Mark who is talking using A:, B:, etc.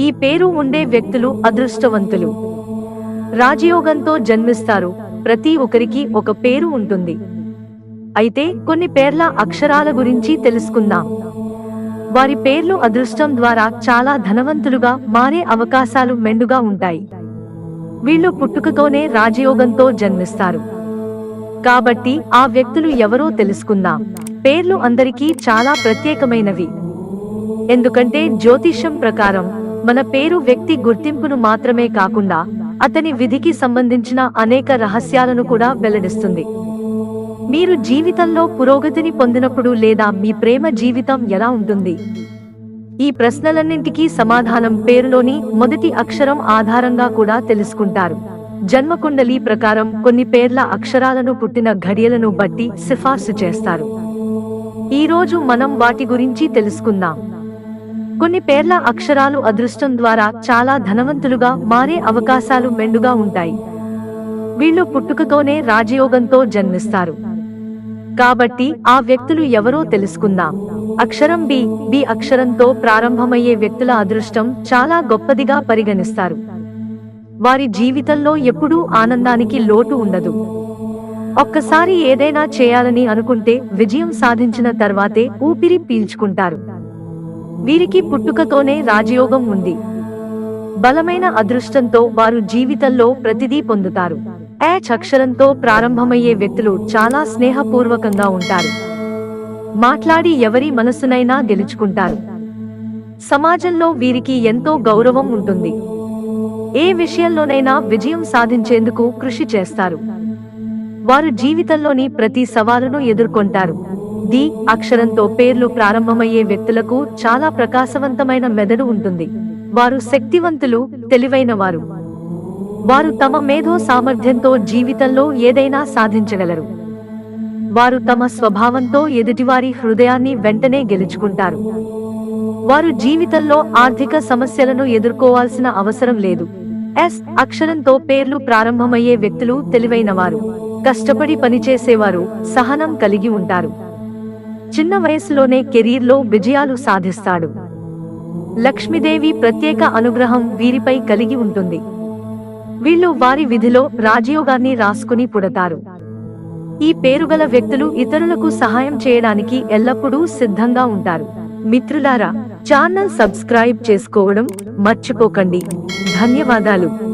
A: ఈ పేరు ఉండే వ్యక్తులు అదృష్టవంతులు. రాజయోగంతో జన్మిస్తారు. ప్రతి ఒక్కరికి ఒక పేరు ఉంటుంది. అయితే కొన్ని పేర్ల అక్షరాల గురించి తెలుసుకుందాం. వారి పేర్లు అదృష్టం ద్వారా చాలా ధనవంతులుగా మారే అవకాశాలు మెండుగా ఉంటాయి. వీళ్ళు పుట్టుకతోనే రాజయోగంతో జన్మిస్తారు. కాబట్టి ఆ వ్యక్తులు ఎవరో తెలుసుకుందాం. పేర్లు అందరికీ చాలా ప్రత్యేకమైనవి. ఎందుకంటే జ్యోతిష్యం ప్రకారం మన పేరు వ్యక్తి గుర్తింపును మాత్రమే కాకుండా అతని విధికి సంబంధించిన అనేక రహస్యాలను కూడా వెల్లడిస్తుంది. మీరు జీవితంలో పురోగతిని పొందినప్పుడు లేదా మీ ప్రేమ జీవితం ఎలా ఉంటుంది? ఈ ప్రశ్నలన్నింటికీ సమాధానం పేరులోని మొదటి అక్షరం ఆధారంగా కూడా తెలుసుకుంటారు. జన్మకుండలి ప్రకారం కొన్ని పేర్ల అక్షరాలను పుట్టిన ఘడియలను బట్టి సిఫార్సు చేస్తారు. ఈ రోజు మనం వాటి గురించి తెలుసుకుందాం. కొన్ని పేర్ల అక్షరాలు అదృష్టం ద్వారా చాలా ధనవంతులుగా మారే అవకాశాలు మెండుగా ఉంటాయి. వీళ్ళు పుట్టుకతోనే రాజయోగంతో జన్మిస్తారు. కాబట్టి ఆ వ్యక్తులు ఎవరో తెలుసుకుందాం. అక్షరం బి బి అక్షరంతో ప్రారంభమయ్యే వ్యక్తుల అదృష్టం చాలా గొప్పదిగా పరిగణిస్తారు. వారి జీవితంలో ఎప్పుడూ ఆనందానికి లోటు ఉండదు. ఒక్కసారి ఏదైనా చేయాలని అనుకుంటే విజయం సాధించిన తర్వాతే ఊపిరి పీల్చుకుంటారు. వీరికి పుట్టుకతోనే రాజయోగం ఉంది. బలమైన అదృష్టంతో వారు జీవితంలో ప్రతిదీ పొందుతారు. యాచ్ అక్షరంతో ప్రారంభమయ్యే వ్యక్తులు చాలా స్నేహపూర్వకంగా ఉంటారు. మాట్లాడి ఎవరి మనసునైనా గెలుచుకుంటారు. సమాజంలో వీరికి ఎంతో గౌరవం ఉంటుంది. ఏ విషయంలోనైనా విజయం సాధించేందుకు కృషి చేస్తారు. వారు జీవితంలోని ప్రతి సవాలును ఎదుర్కొంటారు. ది అక్షరంతో పేర్లు ప్రారంభమయ్యే వ్యక్తులకు చాలా ప్రకాశవంతమైన మెదడు ఉంటుంది. వారు శక్తివంతులు తెలివైన వారు వారు తమ మేధో సామర్థ్యంతో జీవితంలో ఏదైనా సాధించగలరు. వారు తమ స్వభావంతో ఎదుటివారి హృదయాన్ని వెంటనే గెలుచుకుంటారు. వారు జీవితంలో ఆర్థిక సమస్యలను ఎదుర్కోవాల్సిన అవసరం లేదు. ఎస్ అక్షరంతో పేర్లు ప్రారంభమయ్యే వ్యక్తులు తెలివైనవారు. కష్టపడి పనిచేసేవారు సహనం కలిగి ఉంటారు. చిన్న వయసులోనే కెరీర్లో విజయాలు సాధిస్తాడు. లక్ష్మీదేవి ప్రత్యేక అనుగ్రహం వీరిపై కలిగి ఉంటుంది. వీళ్ళు వారి విధిలో రాజయోగాన్ని రాసుకుని పుడతారు. ఈ పేరుగల వ్యక్తులు ఇతరులకు సహాయం చేయడానికి ఎల్లప్పుడూ సిద్ధంగా ఉంటారు. మిత్రులారా ఛానల్ సబ్స్క్రైబ్ చేసుకోవడం మర్చిపోకండి. ధన్యవాదాలు.